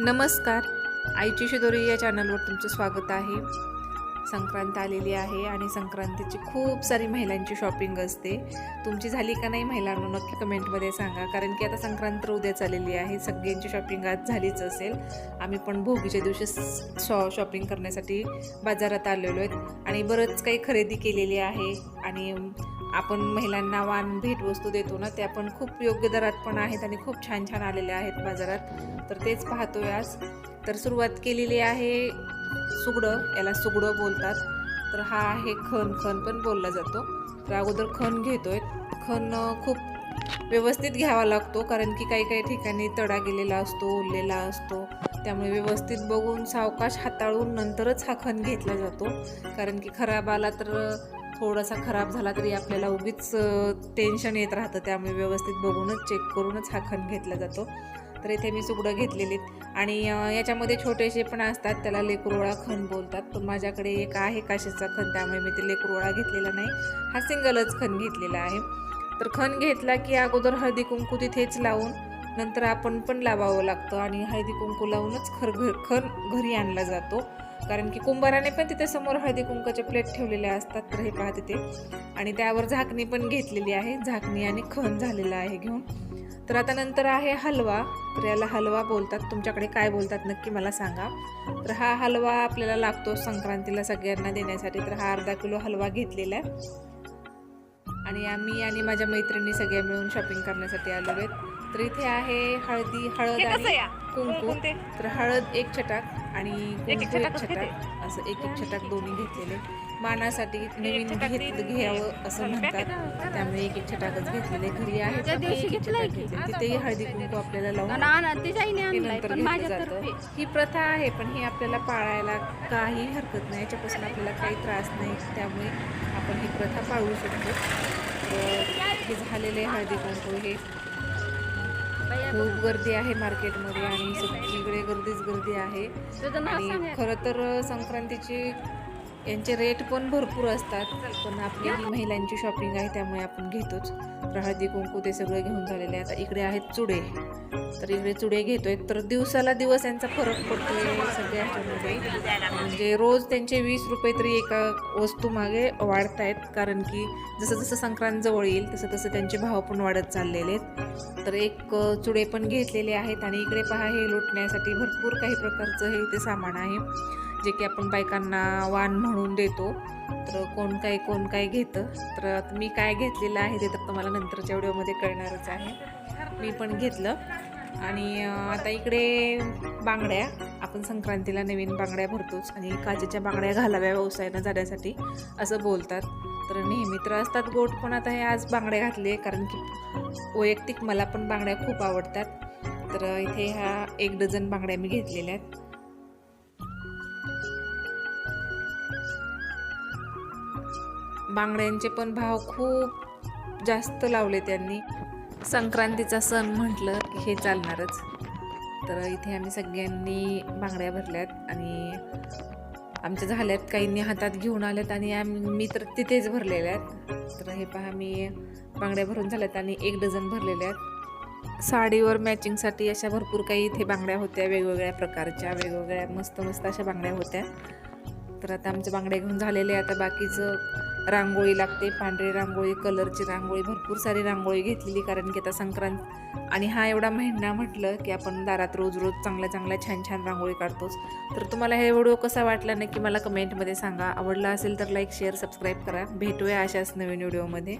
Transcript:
नमस्कार. आईची शिदोरी या चॅनलवर तुमचं स्वागत आहे. संक्रांत आलेली आहे आणि संक्रांतीची खूप सारी महिलांची शॉपिंग असते. तुमची झाली का नाही महिलांना नक्की कमेंटमध्ये सांगा. कारण की आता संक्रांत तर उद्याच आलेली आहे. सगळ्यांची शॉपिंग आज झालीच असेल. आम्ही पण भोगीच्या दिवशी शॉ शॉपिंग करण्यासाठी बाजारात आलेलो आहेत. आणि बरंच काही खरेदी केलेली आहे. आणि आपण महिलांना वाण भेटवस्तू देतो ना त्या पण खूप योग्य दरात पण आहेत आणि खूप छान छान आलेल्या आहेत बाजारात. तर तेच पाहतोय आज. तर सुरुवात केलेली आहे सुगडं याला सुगडं बोलतात. तर हा आहे खण खण पण बोलला जातो. तर अगोदर खण घेतोय. खण खूप व्यवस्थित घ्यावा लागतो कारण की काही काही ठिकाणी तडा गेलेला असतो उरलेला असतो. त्यामुळे व्यवस्थित बघून सावकाश हाताळून नंतरच हा खण घेतला जातो. कारण की खराब आला तर थोडासा खराब झाला तरी आपल्याला उगीच टेन्शन येत राहतं. त्यामुळे व्यवस्थित बघूनच चेक करूनच हा खण घेतला जातो. तर इथे मी सुगडं घेतलेलीत आणि याच्यामध्ये छोटेसे पण असतात त्याला लेकरोळा खण बोलतात. पण माझ्याकडे एक आहे काशीचा खण त्यामुळे मी ते लेकरोळा घेतलेला नाही. हा सिंगलच खण घेतलेला आहे. तर खण घेतला की अगोदर हळदी कुंकू तिथेच लावून नंतर आपण पण लावावं लागतं. आणि हळदी कुंकू लावूनच खर घर खण घरी आणला जातो. कारण की कुंभाराने पण तिथे समोर हळदी कुंकाच्या प्लेट ठेवलेले असतात तर हे पहा तिथे आणि त्यावर झाकणी पण घेतलेली आहे झाकणी आणि खण झालेला आहे घेऊन. तर आता नंतर आहे हलवा. तर याला हलवा बोलतात. तुमच्याकडे काय बोलतात नक्की मला सांगा. तर हा हलवा आपल्याला लागतो संक्रांतीला सगळ्यांना देण्यासाठी. तर हा अर्धा किलो हलवा घेतलेला आहे. आणि आम्ही आणि माझ्या मैत्रिणी सगळ्या मिळून शॉपिंग करण्यासाठी आलो आहेत. तर इथे आहे हळदी हळद आणि कुंकू. तर हळद एक छटाक आणि कुंकू एक छटाक. असं एक एक छटाक दोन्ही घेतलेले. मानासाठी नवीन घेत घ्यावं असं म्हणतात. त्यामुळे एक एक छटाकच घेतलेले. घरी आहे तिथेही हळदी कुंकू आपल्याला लावून नंतर घेतलं जातं. ही प्रथा आहे पण ही आपल्याला पाळायला काही हरकत नाही. याच्यापासून आपल्याला काही त्रास नाही. त्यामुळे आपण ही प्रथा पाळू शकतो. हे झालेले हळदी कुंकू. हे खूप गर्दी आहे मार्केटमध्ये आणि सगळीकडे गर्दीच गर्दी आहे. आणि खरं तर संक्रांतीची यांचे रेट पण भरपूर असतात पण आपली महिलांची शॉपिंग आहे त्यामुळे आपण घेतोच. हळदी कुंकू ते सगळं घेऊन झालेले आता इकडे आहेत चुडे. तर इकडे चुडे घेतोय. तर दिवसाला दिवस यांचा फरक पडतोय सगळ्या ह्याच्यामध्ये. म्हणजे रोज त्यांचे वीस रुपये तरी एका वस्तू मागे वाढत आहेत कारण की जसं जसं संक्रांत जवळ येईल तसं तसं त्यांचे भाव पण वाढत चाललेले आहेत. तर एक चुडे पण घेतलेले आहेत. आणि इकडे पहा हे लुटण्यासाठी भरपूर काही प्रकारचं हे इथे सामान आहे. जे की आपण बायकांना वाण म्हणून देतो तर कोण काय कोण काय घेतं तर मी काय घेतलेलं आहे ते तर तुम्हाला नंतरच्या व्हिडिओमध्ये कळणारच आहे. मी पण घेतलं. आणि आता इकडे बांगड्या आपण संक्रांतीला नवीन बांगड्या भरतोच आणि काचेच्या बांगड्या घालाव्या व्यवसायानं जाण्यासाठी असं बोलतात. तर नेहमी तर असतात गोड पण आता हे आज बांगड्या घातले कारण की वैयक्तिक मला पण बांगड्या खूप आवडतात. तर इथे ह्या एक डझन बांगड्या मी घेतलेल्या आहेत. बांगड्यांचे पण भाव खूप जास्त लावले त्यांनी. संक्रांतीचा सण म्हटलं की हे चालणारच. तर इथे आम्ही सगळ्यांनी बांगड्या भरल्यात आणि आमच्या झाल्यात काहींनी हातात घेऊन आल्यात आणि आम्ही मी तर तिथेच भरलेल्या आहेत. तर हे पहा मी बांगड्या भरून झाल्यात आणि एक डझन भरलेल्या आहेत. साडीवर मॅचिंगसाठी अशा भरपूर काही इथे बांगड्या होत्या वेगवेगळ्या प्रकारच्या वेगवेगळ्या मस्त मस्त अशा बांगड्या होत्या. तर आता आमच्या बांगड्या घेऊन झालेले आता बाकीचं रांगोळी लागते पांढरी रांगोळी कलरची रांगोळी भरपूर सारी रांगोळी घेतलेली कारण की आता संक्रांत आणि हा एवढा महिना म्हटलं की आपण दारात रोज रोज चांगल्या चांगल्या छान छान रांगोळी काढतोच. तर तुम्हाला हे व्हिडिओ कसा वाटला नक्की मला कमेंटमध्ये सांगा. आवडला असेल तर लाईक शेअर सबस्क्राईब करा. भेटूया अशाच नवीन व्हिडिओमध्ये.